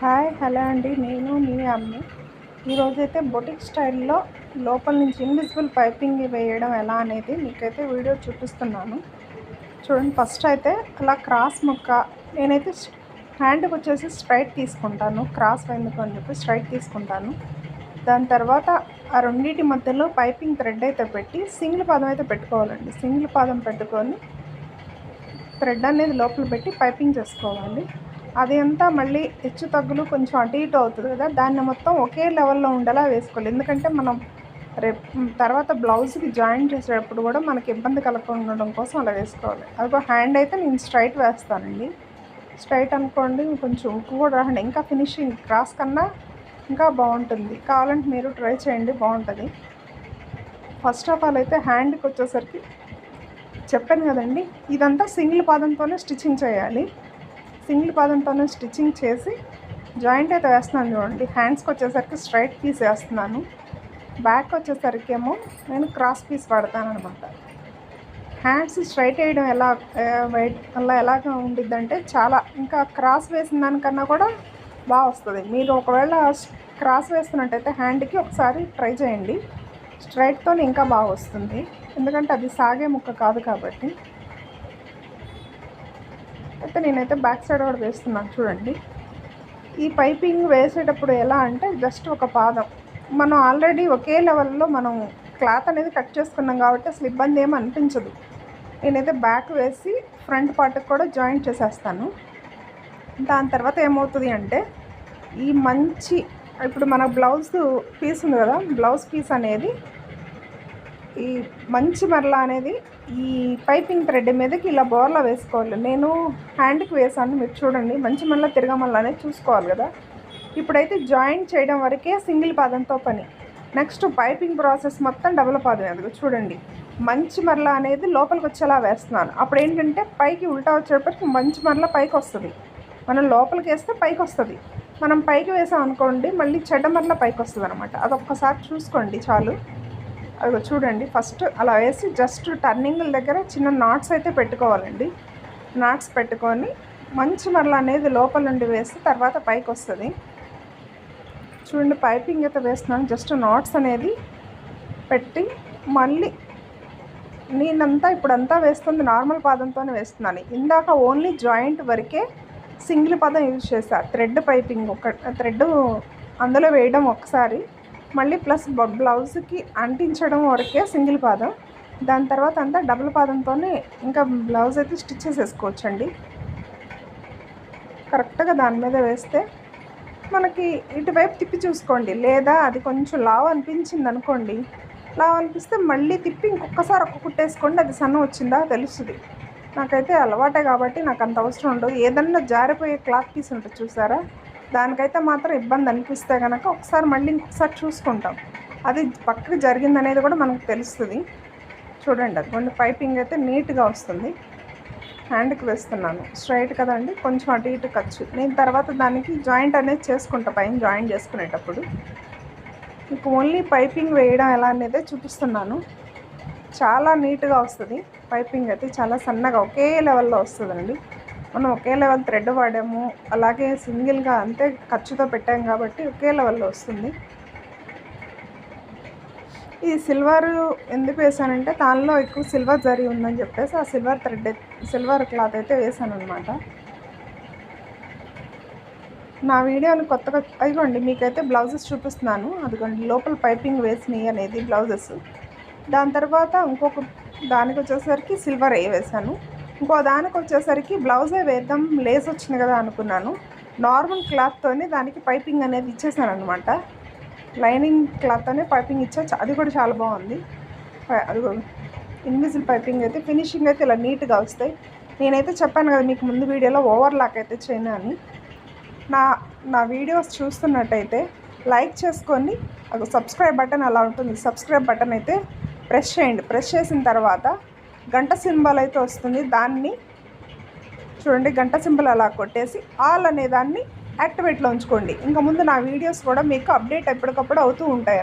Hi hello అండి. నేను మీ అమ్మి. ఈరోజైతే బొటిక్ స్టైల్లో లోపల నుంచి ఇన్విజిబుల్ పైపింగ్ వేయడం ఎలా అనేది మీకైతే వీడియో చూపిస్తున్నాను. చూడండి ఫస్ట్ అయితే అలా క్రాస్ ముక్క నేనైతే హ్యాండ్కి వచ్చేసి స్ట్రైట్ తీసుకుంటాను. క్రాస్ ఎందుకు అని చెప్పి స్ట్రైట్ తీసుకుంటాను. దాని తర్వాత ఆ రెండింటి మధ్యలో పైపింగ్ థ్రెడ్ అయితే పెట్టి సింగిల్ పాదం అయితే పెట్టుకోవాలండి. సింగిల్ పాదం పెట్టుకొని థ్రెడ్ అనేది లోపల పెట్టి పైపింగ్ చేసుకోవాలి. అది అంతా మళ్ళీ హెచ్చు తగ్గులు కొంచెం అటు ఇటు అవుతుంది కదా. దాన్ని మొత్తం ఒకే లెవెల్లో ఉండేలా వేసుకోవాలి. ఎందుకంటే మనం రేపు తర్వాత బ్లౌజ్కి జాయిన్ చేసేటప్పుడు కూడా మనకి ఇబ్బంది కలగకుండా ఉండడం కోసం అలా వేసుకోవాలి. అదిగో హ్యాండ్ అయితే నేను స్ట్రైట్ వేస్తానండి. స్ట్రైట్ అనుకోండి కొంచెం ఉక్కు కూడా రాండి ఇంకా ఫినిషింగ్ క్రాస్ కన్నా ఇంకా బాగుంటుంది. కావాలంటే మీరు ట్రై చేయండి బాగుంటుంది. ఫస్ట్ ఆఫ్ ఆల్ అయితే హ్యాండ్కి వచ్చేసరికి చెప్పాను కదండి ఇదంతా సింగిల్ పాదంతోనే స్టిచ్చింగ్ చేయాలి. సింగిల్ పాదంతోనే స్టిచ్చింగ్ చేసి జాయింట్ అయితే వేస్తున్నాను చూడండి. హ్యాండ్స్కి వచ్చేసరికి స్ట్రైట్ పీస్ వేస్తున్నాను. బ్యాక్ వచ్చేసరికి ఏమో నేను క్రాస్ పీస్ వాడతాను అనమాట హ్యాండ్స్ స్ట్రైట్ వేయడం ఎలా అలా ఎలాగ ఉండిద్దంటే చాలా ఇంకా క్రాస్ వేసిన దానికన్నా కూడా బాగా వస్తుంది. మీరు ఒకవేళ క్రాస్ వేస్తున్నట్టయితే హ్యాండ్కి ఒకసారి ట్రై చేయండి. స్ట్రైట్తో ఇంకా బాగా వస్తుంది. ఎందుకంటే అది సాగే ముక్క కాదు కాబట్టి. అయితే నేనైతే బ్యాక్ సైడ్ కూడా వేస్తున్నాను చూడండి. ఈ పైపింగ్ వేసేటప్పుడు ఎలా అంటే జస్ట్ ఒక పాదం. మనం ఆల్రెడీ ఒకే లెవెల్లో మనం క్లాత్ అనేది కట్ చేసుకున్నాం కాబట్టి అసలు ఇబ్బంది ఏమి అనిపించదు. నేనైతే బ్యాక్ వేసి ఫ్రంట్ పార్ట్కి కూడా జాయింట్ చేసేస్తాను. దాని తర్వాత ఏమవుతుంది అంటే ఈ మంచి ఇప్పుడు మన బ్లౌజ్ పీస్ ఉంది కదా బ్లౌజ్ పీస్ అనేది ఈ మంచి మరలా అనేది ఈ పైపింగ్ థ్రెడ్ మీదకి ఇలా బోర్లా వేసుకోవాలి. నేను హ్యాండ్కి వేసాను మీరు చూడండి. మంచి మళ్ళీ తిరగమల్లా చూసుకోవాలి కదా. ఇప్పుడైతే జాయింట్ చేయడం వరకే సింగిల్ పాదంతో పని. నెక్స్ట్ పైపింగ్ ప్రాసెస్ మొత్తం డబుల్ పాదం ఎందుకు చూడండి. మంచి మరల అనేది లోపలికి వచ్చేలా వేస్తున్నాను. అప్పుడు ఏంటంటే పైకి ఉల్టా వచ్చేటప్పటికి మంచి మరల పైకి వస్తుంది. మనం లోపలికి వేస్తే పైకి వస్తుంది. మనం పైకి వేసాం అనుకోండి మళ్ళీ చెడ్డ మరల పైకి వస్తుంది అనమాట అదొక్కసారి చూసుకోండి చాలు. అది చూడండి ఫస్ట్ అలా వేసి జస్ట్ టర్నింగ్ల దగ్గర చిన్న నాట్స్ అయితే పెట్టుకోవాలండి. నాట్స్ పెట్టుకొని మంచి మరల అనేది లోపల నుండి వేస్తే తర్వాత పైకి వస్తుంది. చూడండి పైపింగ్ అయితే వేస్తున్నాను. జస్ట్ నాట్స్ అనేది పెట్టి మళ్ళీ నేనంతా ఇప్పుడంతా వేస్తుంది నార్మల్ పాదంతోనే వేస్తున్నాను. ఇందాక ఓన్లీ జాయింట్ వరకే సింగిల్ పదం యూజ్ చేశా. థ్రెడ్ పైపింగ్ ఒక థ్రెడ్ అందులో వేయడం ఒకసారి. మళ్ళీ ప్లస్ బ్లౌజ్కి అంటించడం వరకే సింగిల్ పాదం. దాని తర్వాత అంతా డబుల్ పాదంతోనే ఇంకా బ్లౌజ్ అయితే స్టిచ్ చేసేసుకోవచ్చండి కరెక్ట్గా దాని మీద వేస్తే మనకి ఇటువైపు తిప్పి చూసుకోండి. లేదా అది కొంచెం లావ్ అనిపించింది అనుకోండి లావ్ అనిపిస్తే మళ్ళీ తిప్పి ఇంకొకసారి ఒక్క కుట్టేసుకోండి అది సన్న వచ్చిందా తెలుస్తుంది. నాకైతే అలవాటే కాబట్టి నాకు అంత అవసరం ఉండదు. ఏదన్నా జారిపోయే క్లాత్ పీస్ ఉంటుంది చూసారా? దానికైతే మాత్రం ఇబ్బంది అనిపిస్తే కనుక ఒకసారి మళ్ళీ ఇంకొకసారి చూసుకుంటాం. అది పక్కకు జరిగింది అనేది కూడా మనకు తెలుస్తుంది. చూడండి అది కొన్ని పైపింగ్ అయితే నీట్గా వస్తుంది. హ్యాండ్కి వేస్తున్నాను. స్ట్రైట్ కదండి కొంచెం అటు ఇటు ఖర్చు. నేను తర్వాత దానికి జాయింట్ అనేది చేసుకుంటా పైన జాయింట్ చేసుకునేటప్పుడు. మీకు ఓన్లీ పైపింగ్ వేయడం ఎలా అనేది చూపిస్తున్నాను. చాలా నీట్గా వస్తుంది. పైపింగ్ అయితే చాలా సన్నగా ఒకే లెవెల్లో వస్తుందండి. మనం ఒకే లెవెల్ థ్రెడ్ వాడాము. అలాగే సింగిల్గా అంతే ఖర్చుతో పెట్టాం కాబట్టి ఒకే లెవెల్లో వస్తుంది. ఈ సిల్వర్ ఎందుకు వేసానంటే దానిలో ఎక్కువ సిల్వర్ జరి ఉందని చెప్పేసి ఆ సిల్వర్ థ్రెడ్ సిల్వర్ క్లాత్ అయితే వేసాను అనమాట నా వీడియోని కొత్తగా అదిగోండి మీకైతే బ్లౌజెస్ చూపిస్తున్నాను. అదిగోండి లోపల పైపింగ్ వేసినాయి అనేది బ్లౌజెస్. దాని తర్వాత ఇంకొక దానికి వచ్చేసరికి సిల్వర్ వేసాను. ఇంకో దానికి వచ్చేసరికి బ్లౌజే వేద్దాం లేస్ వచ్చింది కదా అనుకున్నాను. నార్మల్ క్లాత్తోనే దానికి పైపింగ్ అనేది ఇచ్చేసాను అనమాట లైనింగ్ క్లాత్తోనే పైపింగ్ ఇచ్చా అది కూడా చాలా బాగుంది. అది ఇన్విజిల్ పైపింగ్ అయితే ఫినిషింగ్ అయితే ఇలా నీట్గా వస్తాయి నేనైతే చెప్పాను కదా మీకు ముందు వీడియోలో ఓవర్ లాక్ అయితే చేయను అని. నా నా వీడియోస్ చూస్తున్నట్టయితే లైక్ చేసుకొని సబ్స్క్రైబ్ బటన్ అలా ఉంటుంది సబ్స్క్రైబ్ బటన్ అయితే ప్రెస్ చేయండి. ప్రెస్ చేసిన తర్వాత గంట సింబల్ అయితే వస్తుంది. దాన్ని చూడండి గంట సింబల్ అలా కొట్టేసి ఆల్ అనే దాన్ని యాక్టివేట్లో ఉంచుకోండి. ఇంకా ముందు నా వీడియోస్ కూడా మీకు అప్డేట్ ఎప్పటికప్పుడు అవుతూ ఉంటాయి.